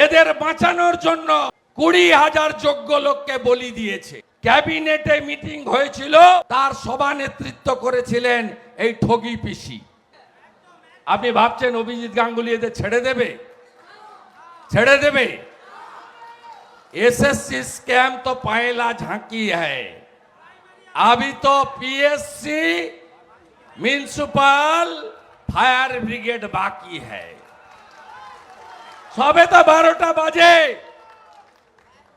এদের বাঁচানোর জন্য কুড়ি হাজার যোগ্য লোককে বলি দিয়েছে ক্যাবিনেটে মিটিং হয়েছিল তার সভা নেতৃত্ব করেছিলেন এই ঠগি পিসি আপনি ভাবছেন অভিজিৎ গাঙ্গুলি এদের ছেড়ে দেবে ছেড়ে দেবে एसएससी स्कैम तो पहला झांकी है अभी तो पीएससी म्यूनिसिपल फायर ब्रिगेड बाकी है সবে তো বারোটা বাজে।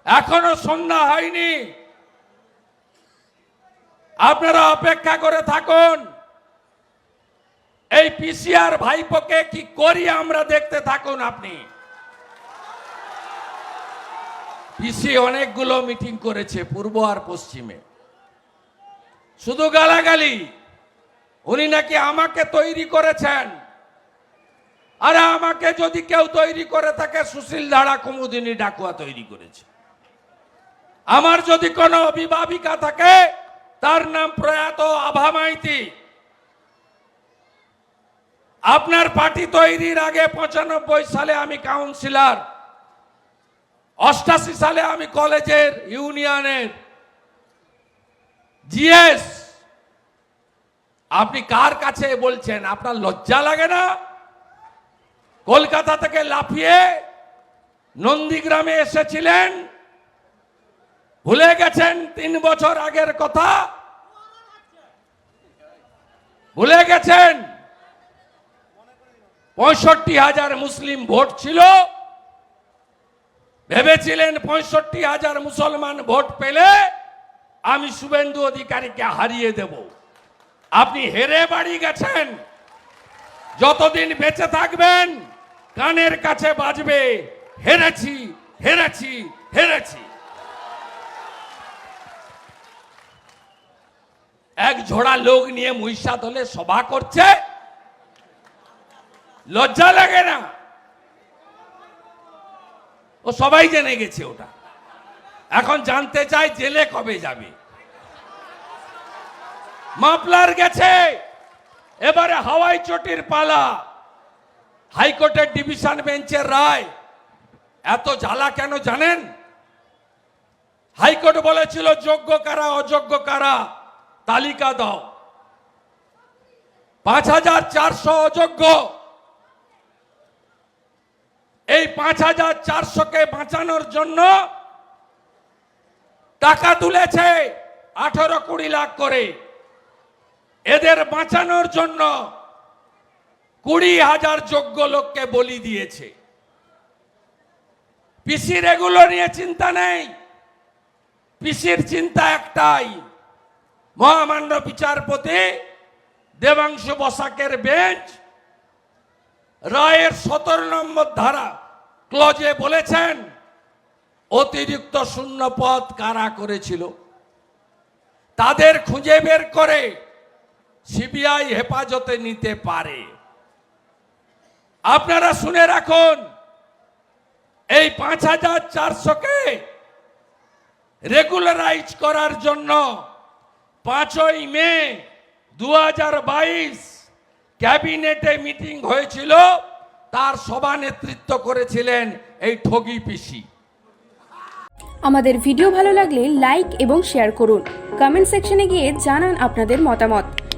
এখনও সন্ধ্যা হয়নি। আপনারা অপেক্ষা করে থাকুন। এই পিসিআর ভাইপোকে কি করি আমরা দেখতে থাকুন আপনি? পিসি অনেকগুলো মিটিং করেছে, পূর্ব আর পশ্চিমে। শুধু গালাগালি। উনি নাকি আমাকে তৈরি করেছেন। আরে আমাকে যদি কেউ তৈরি করে থাকে, সুশীল ধারা কুমুদিনী ডাকুয়া তৈরি করেছে। আমার যদি কোনো অভিভাবিকা থাকে, তার নাম প্রয়াত আভা মাইতি। আপনার পার্টি তৈরির আগে পঁচানব্বই সালে আমি কাউন্সিলর, অষ্টাশি সালে আমি কলেজের ইউনিয়নের জিএস। আপনি কার কাছে বলছেন? আপনার লজ্জা লাগে না? কলকাতা থেকে লাফিয়ে নন্দীগ্রামে এসেছিলেন। ভুলে গেছেন তিন বছর আগের কথা। ভুলে গেছেন। পঁয়ষট্টি হাজার মুসলিম ভোট ছিল। ভেবেছিলেন পঁয়ষট্টি হাজার মুসলমান ভোট পেলে আমি শুভেন্দু অধিকারীকে হারিয়ে দেব। আপনি হেরে বাড়ি গেছেন। যতদিন বেঁচে থাকবেন কানের কাছে বাজবে, হেরেছি হেরেছি হেরেছি। এক ঝোড়া লোক নিয়ে মুইসা দলে সভা করছে, লজ্জা লাগে না। ও সবাই জেনে গেছে ওটা। এখন জানতে চাই জেলে কবে যাবে। মাপলার গেছে, এবারে হাওয়াই চটির পালা। হাইকোর্টের ডিভিশন বেঞ্চের রায়। এত জ্বালা কেন জানেন? হাইকোর্ট বলেছিল, যোগ্য কারা, অযোগ্য কারা? তালিকা দাও। পাঁচ হাজার চারশো অযোগ্য। এই পাঁচ হাজার চারশোকে বাঁচানোর জন্য টাকা তুলেছে আঠারো কুড়ি লাখ করে। এদের বাঁচানোর জন্য কুড়ি হাজার যোগ্য লোককে বলি দিয়েছে। পিসির এগুলো নিয়ে চিন্তা নেই। পিসির চিন্তা একটাই, মহামান্য বিচারপতি দেবাংশু বসাকের বেঞ্চ রায়ের সতেরো নম্বর ধারা ক্লজে বলেছেন, অতিরিক্ত শূন্য পদ কারা করেছিল? তাদের খুঁজে বের করে সিবিআই হেফাজতে নিতে পারে। আপনারা শুনে রাখুন, এই পাঁচ হাজার চারশোকে রেগুলারাইজ করার জন্য পাঁচই মে দু হাজার বাইশ ক্যাবিনেটে মিটিং হয়েছিল, তার সভা নেতৃত্ব করেছিলেন এই ঠগি পিসি। আমাদের ভিডিও ভালো লাগলে লাইক এবং শেয়ার করুন। কমেন্ট সেকশনে গিয়ে জানান আপনাদের মতামত।